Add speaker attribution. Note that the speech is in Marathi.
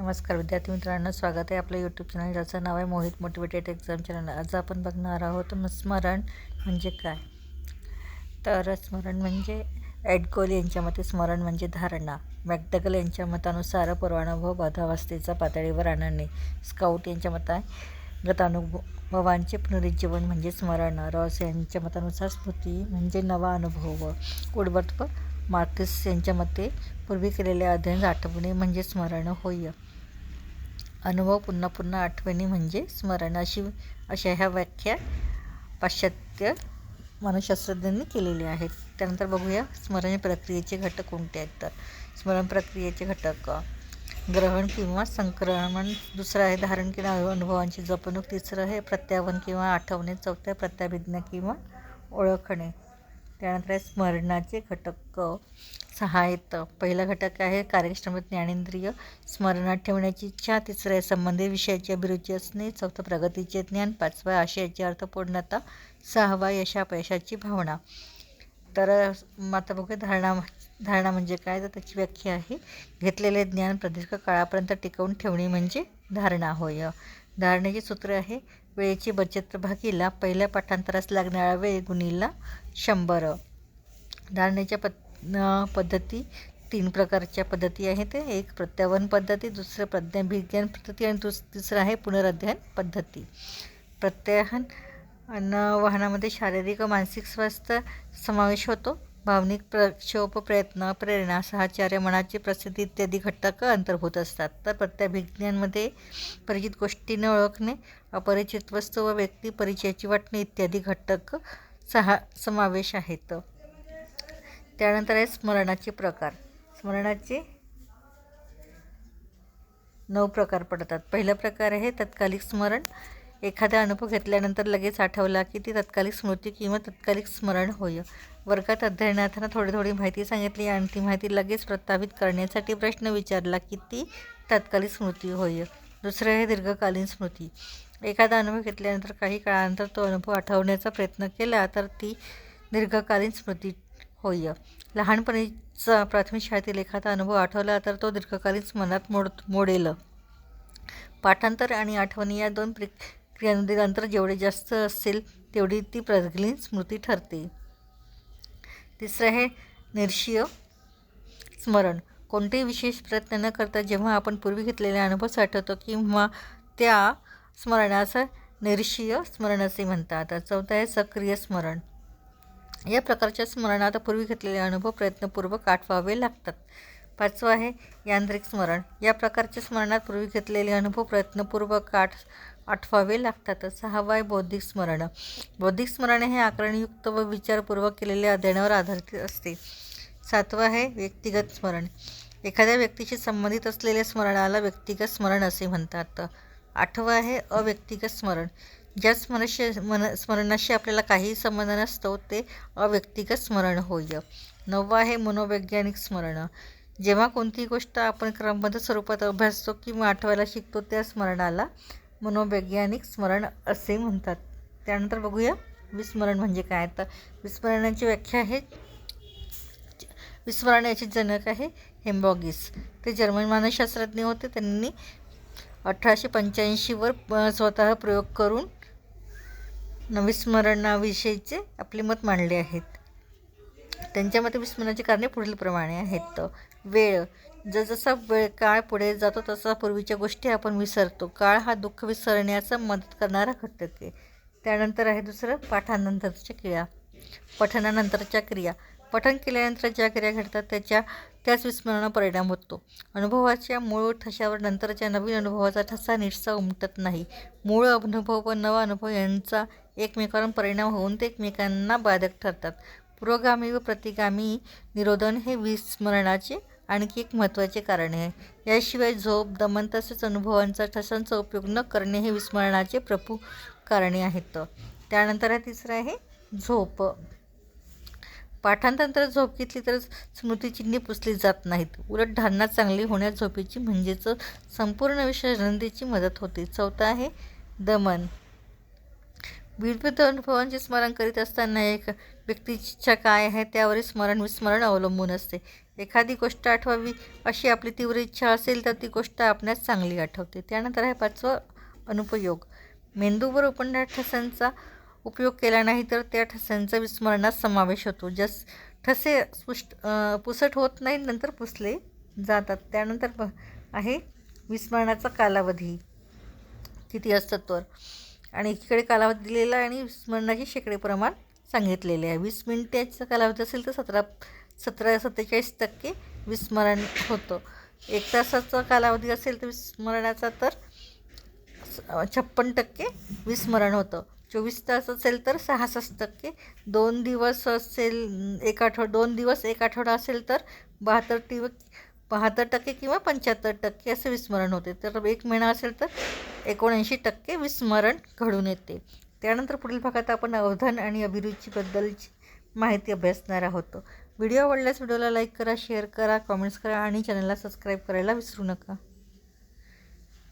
Speaker 1: नमस्कार विद्यार्थी मित्रांनो स्वागत आहे आपल्या यूट्यूब चॅनल ज्याचं नाव आहे मोहित मोटिवेटेड एक्झाम चॅनल आज आपण बघणार आहोत स्मरण म्हणजे काय? तर स्मरण म्हणजे एडकोल यांच्या मते स्मरण म्हणजे धारणा. मॅकडगल यांच्या मतानुसार पूर्वानुभव बाधावस्थेचा पातळीवर आणणे. स्काउट यांच्या मताने गतानुभवांचे पुनरुज्जीवन म्हणजे स्मरण. रॉस यांच्या मतानुसार स्मृती म्हणजे नवा अनुभव उडवत्व व यांच्या मते पूर्वी केलेले अध्ययन आठवणे म्हणजे स्मरण होय. अनुभव पुन्हा पुन्हा आठवणी म्हणजे स्मरण अशी अशा ह्या व्याख्या पाश्चात्य मानसशास्त्रज्ञांनी केलेली आहेत. त्यानंतर बघूया स्मरण प्रक्रियेचे घटक कोणते आहेत तर. स्मरण प्रक्रियेचे घटक ग्रहण किंवा संक्रमण. दुसरं आहे धारण किंवा अनुभवांची जपणूक. तिसरं आहे प्रत्यावन किंवा आठवणे. चौथं प्रत्याभिज्ञा किंवा ओळखणे. त्यानंतर आहे स्मरणाचे घटक सहा आहेत पहिला घटक आहे कार्यक्षम ज्ञानेंद्रिय. स्मरणात ठेवण्याची इच्छा. तिसरं आहे संबंधित विषयाची अभिरुची असणे. चौथं प्रगतीचे ज्ञान. पाचवा आशयाची अर्थपूर्णता. सहावा यशापयशाची भावना. तर मग आता बघूया धारणा धारणा म्हणजे काय? तर त्याची व्याख्या आहे. घेतलेले ज्ञान प्रदीर्घ काळापर्यंत टिकवून ठेवणे म्हणजे धारणा होय. धारणेचे सूत्र आहे वेळेची बचत भागीला पहिल्या पाठांतरास लागणारा वेळ गुणीला शंभर. धारणेच्या पद पद्धती तीन प्रकारच्या पद्धती आहेत. एक प्रत्यावन पद्धती दुसरं प्रज्ञाभिज्ञान पद्धती आणि दुस तिसरं आहे पुनरध्ययन पद्धती. प्रत्याहन अन्न वाहनामध्ये शारीरिक व मानसिक स्वास्थ्य समावेश होतो. भावनिक प्रक्षोभ प्रयत्न प्रेरणा सहचार्य मनाची प्रसिद्धी इत्यादी घटक अंतर्भूत असतात. तर प्रत्याभिज्ञानमध्ये परिचित गोष्टीने ओळखणे अपरिचित वस्तू व व्यक्ती परिचयाची वाटणे इत्यादी घटक सहा समावेश आहेत. त्यानंतर आहे स्मरणाचे प्रकार. स्मरणाचे नऊ प्रकार पडतात. पहिला प्रकार आहे तत्कालिक स्मरण एखादा अनुभव घेतल्यानंतर लगेच आठवला की ती तत्कालिक स्मृती किंवा तत्कालिक स्मरण होय. वर्गात अध्ययनार्थांना थोडी थोडी माहिती सांगितली आणि ती माहिती लगेच प्रस्थापित करण्यासाठी प्रश्न विचारला की ती तात्कालिक स्मृती होय. दुसरं आहे दीर्घकालीन स्मृती. एखादा अनुभव घेतल्यानंतर काही काळानंतर तो अनुभव आठवण्याचा प्रयत्न केला तर ती दीर्घकालीन स्मृती होय. लहानपणीचा प्राथमिक शाळेतील एखादा अनुभव आठवला तर तो दीर्घकालीन स्मरणात मोड मोडेल. पाठांतर आणि आठवणी या दोन प्रि क्रियांमधील अंतर जेवढे जास्त असेल तेवढी ती प्रगलीन स्मृती ठरते. तिसरं आहे निर्षीय स्मरण. कोणतेही विशेष प्रयत्न न करता जेव्हा आपण पूर्वी घेतलेले अनुभव साठवतो किंवा त्या स्मरणाचं निर्षीय स्मरण असे म्हणतात. चौथं आहे सक्रिय स्मरण. या प्रकारच्या स्मरणात पूर्वी घेतलेले अनुभव प्रयत्नपूर्वक आठवावे लागतात. पाचवं आहे यांत्रिक स्मरण. या प्रकारच्या स्मरणात पूर्वी घेतलेले अनुभव प्रयत्नपूर्वक आठ आठवावे लागतात सहावा आहे बौद्धिक स्मरण. बौद्धिक स्मरण हे आकरणयुक्त व विचारपूर्वक केलेल्या अध्ययनावर आधारित असते. सातवं आहे व्यक्तिगत स्मरण. एखाद्या व्यक्तीशी संबंधित असलेल्या स्मरणाला व्यक्तिगत स्मरण असे म्हणतात. आठवं आहे अव्यक्तिगत स्मरण. ज्या स्मरणशी मन स्मरणाशी आपल्याला काहीही संबंध नसतो ते अव्यक्तिगत स्मरण होय. नववं आहे मनोवैज्ञानिक स्मरण. जेव्हा कोणतीही गोष्ट आपण क्रमबद्ध स्वरूपात अभ्यासतो किंवा आठवायला शिकतो त्या स्मरणाला मनोवैज्ञानिक स्मरण असे म्हणतात. त्यानंतर बघूया विस्मरण म्हणजे काय? तर विस्मरणाची व्याख्या आहे. विस्मरण याचे जनक आहे हेम्बॉगिस. ते जर्मन मानसशास्त्रज्ञ होते. त्यांनी अठराशे पंच्याऐंशीवर स्वतः प्रयोग करून विस्मरणाविषयीचे आपले मत मांडले आहेत. त्यांच्या मते विस्मरणाची कारणे पुढीलप्रमाणे आहेत. वेळ. जसजसा वेळ काळ पुढे जातो तसा पूर्वीच्या गोष्टी आपण विसरतो. काळ हा दुःख विसरण्याचा मदत करणारा घटक आहे. त्यानंतर आहे दुसरं पाठानंतरच्या क्रिया. पठनानंतरच्या क्रिया. पठन केल्यानंतर ज्या क्रिया घडतात त्याच्या त्याच विस्मरण परिणाम होतो. अनुभवाच्या मूळ ठशावर नंतरच्या नवीन अनुभवाचा ठसा नीटसा उमटत नाही. मूळ अनुभव व नवा अनुभव यांचा एकमेकांवर परिणाम होऊन ते एकमेकांना बाधक ठरतात. पुरोगामी व प्रतिगामी निरोधन हे विस्मरणाचे आणखी एक महत्त्वाचे कारण आहे. याशिवाय झोप दमन तसेच अनुभवांचा ठसांचा उपयोग न करणे हे विस्मरणाचे प्रभू कारणे आहेत. त्यानंतर आहे तिसरं आहे झोप. पाठांतंत्र झोप घेतली तर स्मृतिचिन्हे पुसली जात नाहीत. उलट धारणा चांगली होण्यास झोपेची म्हणजेच संपूर्ण विश्वजनतेची मदत होते. चौथा आहे दमन. विविध अनुभवांचे स्मरण करीत असताना एक व्यक्तीची इच्छा काय आहे त्यावर स्मरण विस्मरण अवलंबून असते. एखादी गोष्ट आठवावी अशी आपली तीव्र इच्छा असेल तर ती गोष्ट आपणास चांगली आठवते. त्यानंतर आहे पाचवं अनुपयोग. मेंदूवर उपन्या ठसांचा उपयोग केला नाही तर त्या ठसांचा विस्मरणात समावेश होतो. जस ठसे पुष्ट पुसट होत नाही नंतर पुसले जातात. त्यानंतर आहे विस्मरणाचा कालावधी. किती असतात तर? आणि एकीकडे कालावधी दिलेला आणि विस्मरणाचे शेकडे प्रमाण सांगितलेले आहे. वीस मिनिटाचा कालावधी असेल तर सतरा सतरा सत्तेचाळीस टक्के विस्मरण होतं. एक तासाचा कालावधी असेल तर विस्मरणाचा तर छप्पन टक्के विस्मरण होतं. चोवीस तास असेल तर सहासष्ट टक्के. दोन दिवस असेल एक आठवड दोन दिवस एक आठवडा असेल तर बहात्तर टी बहात्तर टक्के किंवा पंच्याहत्तर टक्के असे विस्मरण होते. तर एक महिना असेल तर एकोणऐंशी टक्के विस्मरण घडून येते. त्यानंतर पुढील भागात आपण अवधान आणि अभिरुचीबद्दलची माहिती अभ्यासणार आहोत. व्हिडिओ आवडल्यास व्हिडिओला लाईक करा शेअर करा कॉमेंट्स करा आणि चॅनलला सबस्क्राईब करायला विसरू नका.